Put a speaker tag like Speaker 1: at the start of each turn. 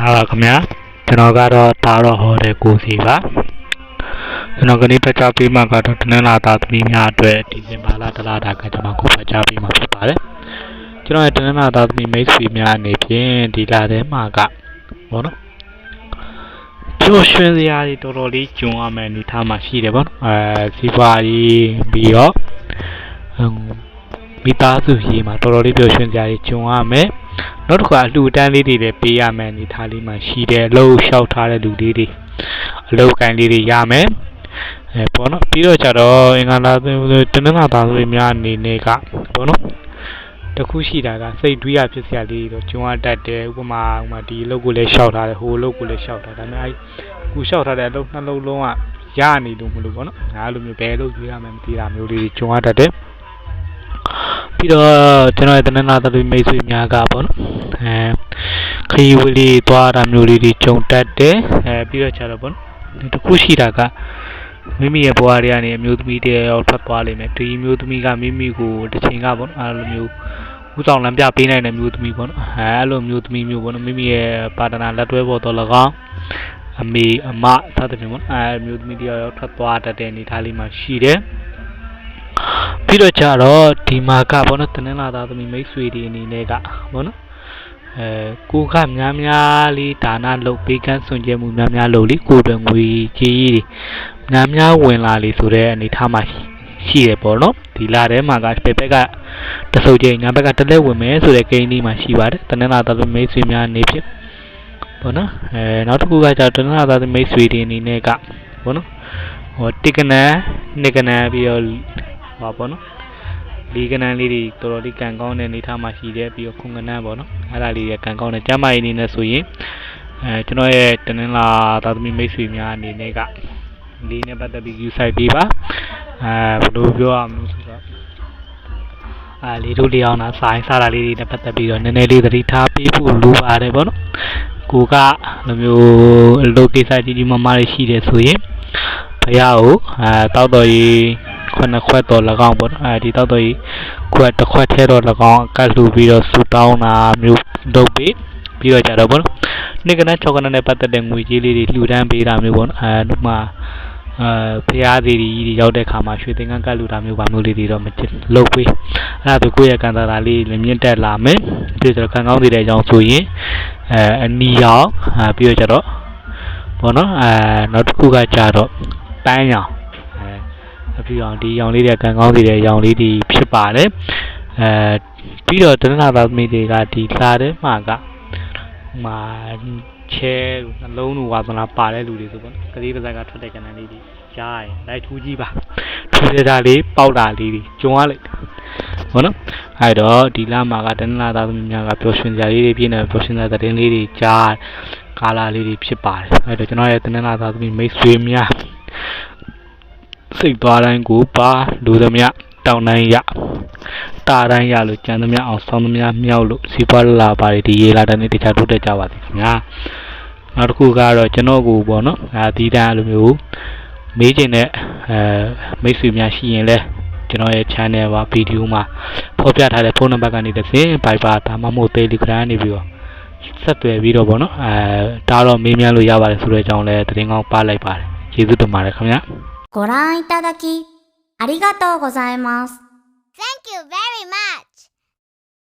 Speaker 1: ပါခင်ဗျာကျွန်တော်ကတော့တာတော့ဟောတဲ့ကိုစီပါကျွန်တော်ကနေ့ဖတ်ကြားပေးမှာကတော့တနင်္လာသားသမီးများအတွက်ဒီဇင်ဘာလတလတာကကျွန်တော်ကိုဖတ်ကြားပေးမှာဖြစ်ပါတယ်ကျွန်တော်ရဲ့တနင်္လာသားသမီးမိတ်ဆွေများအနေဖြင့်ဒီလထဲမှာကဘောနော်ကျိုးရွှင်စရာတွေတော်တော်လေးကျုံရမယ်အနေထားမှာရှိတယ်ဗောနော်အဲစီပွားရေးပြီးတော့ဟမ်မိသားစုရေးမှာတော်တော်လေးပျော်ရွှင်စရာတွေကျုံရမယ် နောက်တစ်ခါအလှူအတန်းလေးတွေလည်းပေးရမယ်အနေထားလေးမှာရှိတယ်အလုပ်လျှောက်ထားတဲ့လူလေးတွေအလုပ်ကိုင်းလေးတွေရမယ်အဲပေါ့နော်ပြီးတော့ကြတော့အင်္ဂလာတနင်္လာသားတွေများအနေနဲ့ကပေါ့နော်တခုရှိတာကစိတ်တွေးရဖြစ်စရာလေးတွေတော့ကျွမ်းအပ်တတ်တယ်ဥပမာဥပမာဒီအလုပ်ကိုလည်းလျှောက်ထားတယ်ဟိုအလုပ်ကိုလည်းလျှောက်ထားတယ်ဒါပေမဲ့အဲခုလျှောက်ထားတဲ့အလုပ်နှလုံးလုံးကရနေလို့မလို့ပေါ့နော်ငါအဲ့လိုမျိုးဘယ်အလုပ်ရွေးရမယ်မသိတာမျိုးလေးတွေကျွမ်းအပ်တတ်တယ် ပြီးတော့ကျွန်တော်ရဲ့တနင်္လာသားတွေမိတ်ဆွေများကပေါ့နော်အဲခရီးဝလေးသွားတာမျိုးလေးတွေကြုံတတ်တယ်အဲပြီးတော့ကြတော့ပေါ့နော်တခုရှိတာကမိမိရဲ့ဘဝတွေကနေအမျိုးသမီးတယောက်ထွက်သွားလိမ့်မယ်ဒီအမျိုးသမီးကမိမိကိုတစ်ချိန်ကပေါ့နော်အဲလိုမျိုးဥဆောင်လမ်းပြပေးနိုင်တဲ့မျိုးသမီးပေါ့နော်အဲအဲ့လိုမျိုးသမီးမျိုးပေါ့နော်မိမိရဲ့ပါတနာလက်တွဲပေါ်တော့၎င်းအမေအမစသဖြင့်ပေါ့နော်အဲမျိုးသမီးတယောက်ထွက်သွားတတ်တဲ့အနေအထားလေးမှာရှိတယ် ပြီးတော့ကြတော့ဒီမှာကပေါ့နော်တနင်္လာသားသမီးမိတ်ဆွေတွေအနေနဲ့ကပေါ့နော်အဲကိုကများများလေးဒါနလုပ်ပေးကမ်းစွန့်ကြဲမှုများများလုပ်လေကိုယ်တွင်ငွေကြေးတွေများများဝင်လာလေဆိုတဲ့အနေထားမှာရှိရှိရပေါ့နော်ဒီလာထဲမှာကပေပက်ကတဆုပ်ချင်းညာဘက်ကတလဲဝင်မယ်ဆိုတဲ့ကိန်းလေးမှာရှိပါတယ်တနင်္လာသားသမီးမိတ်ဆွေများအနေဖြင့်ပေါ့နော်အဲနောက်တစ်ခုကကျတော့တနင်္လာသားသမီးမိတ်ဆွေတွေအနေနဲ့ကပေါ့နော်ဟိုတိကနန်နှစ်ကနန်ပြီးတော့ ဟောပေါ့နော်ဒီကနန်းလေးတွေတော်တော်လေးကန်ကောင်းတဲ့အနေထားမှာရှိတယ်ပြီးတော့ခုံကနန်းပေါ့နော်အဲ့ဒါလေးတွေကန်ကောင်းတဲ့ကျမ်းမာရေးအနေနဲ့ဆိုရင်အဲကျွန်တော်ရဲ့တနင်္လာသာသမီမိတ်ဆွေများအနေနဲ့ကလေးနဲ့ပတ်သက်ပြီး view site ပေးပါအဲဘယ်လိုပြောရမလဲဆိုတော့အဲလေးတို့လေးအောင်တာဆိုင်စားတာလေးတွေနဲ့ပတ်သက်ပြီးတော့နည်းနည်းလေးသတိထားပေးဖို့လိုပါတယ်ပေါ့နော်ကိုကလိုမျိုးအလုပ်ကိစ္စကြီးကြီးမားမားလေးရှိတယ်ဆိုရင်ဘုရားကိုအဲတောက်တော်ကြီး ခုနှစ်ခွက်တော်၎င်းပေါ့နော်အဲဒီတောက်တော်ကြီးခွက်တစ်ခွက်ထဲတော်၎င်းအကတ်လှူပြီးတော့ဆူတောင်းတာမျိုးလုပ်ပြီးပြီးတော့ကြတော့ပေါ့နော်နေ့ကနေ့6ကနေ့နဲ့ပတ်သက်တဲ့ငွေကြေးလေးတွေလှူဒန်းပေးတာမျိုးပေါ့နော်အဲဒီမှာအဲဖျားသေးကြီးတွေရောက်တဲ့ခါမှာရွှေသင်္ကန်းကတ်လူတာမျိုးပါမျိုးလေးတွေတော့မချစ်လုပ်ပေးအဲ့ဒါဆိုကိုယ့်ရဲ့ကံတာတာလေးလည်းမြင့်တက်လာမယ်ပြီးတော့ခံကောင်းသေးတဲ့အကြောင်းဆိုရင်အဲအနီရောက်အဲပြီးတော့ကြတော့ဘောနော်အဲနောက်တစ်ခုကကြတော့ပန်းရောင်အဲအ ပြီးအောင်ဒီရောင်လေးတွေကခံကောင်းသေးတဲ့ရောင်လေးတွေဖြစ်ပါတယ်အဲပြီးတော့တနင်္လာသားသမီးတွေကဒီလာတဲ့မှာကဟိုမှာချဲနှလုံးလိုဝါသနာပါတဲ့လူတွေဆိုပေါ့နော်ကလေးပါးစပ်ကထွက်တဲ့ကဏ္ဍလေးတွေကြားရင်လိုက်ထူးကြည့်ပါထူးရတာလေးပေါက်တာလေးတွေကျုံရလိုက်ဟုတ်နော်အဲ့တော့ဒီလမှာကတနင်္လာသားသမီးများကပျော်ရွှင်စရာလေးတွေပြည့်နေပျော်ရွှင်စရာသတင်းလေးတွေကြားကာလာလေးတွေဖြစ်ပါတယ်အဲ့တော့ကျွန်တော်ရဲ့တနင်္လာသားသမီးမိတ်ဆွေများ စိတ်သွားတိုင်းကိုပါလူသမျှတောင်းတိုင်းရတာတိုင်းရလို့ကြံသမျှအောင်ဆောင်းသမျှမြောက်လို့စီးပွားလာပါတယ်ဒီရေလာတဲ့နေ့တခြားတိုးတက်ကြပါသည်ခင်ဗျာနောက်တစ်ခုကတော့ကျွန်တော်ကိုပေါ့နော်အဲဒီတန်းအဲ့လိုမျိုးမေးချင်တဲ့အဲမိတ်ဆွေများရှိရင်လဲကျွန်တော်ရဲ့ channel ပါဗီဒီယိုမှာဖော်ပြထားတဲ့ဖုန်းနံပါတ်ကနေတစ်ဆင့် Viber ဒါမှမဟုတ် Telegram နေပြီးတော့ဆက်သွယ်ပြီးတော့ပေါ့နော်အဲဒါတော့မေးမြန်းလို့ရပါတယ်ဆိုတဲ့အကြောင်းလဲသတင်းကောင်းပါလိုက်ပါတယ်ကျေးဇူးတင်ပါတယ်ခင်ဗျာ
Speaker 2: ご覧いただき、ありがとうございます。Thank you very much.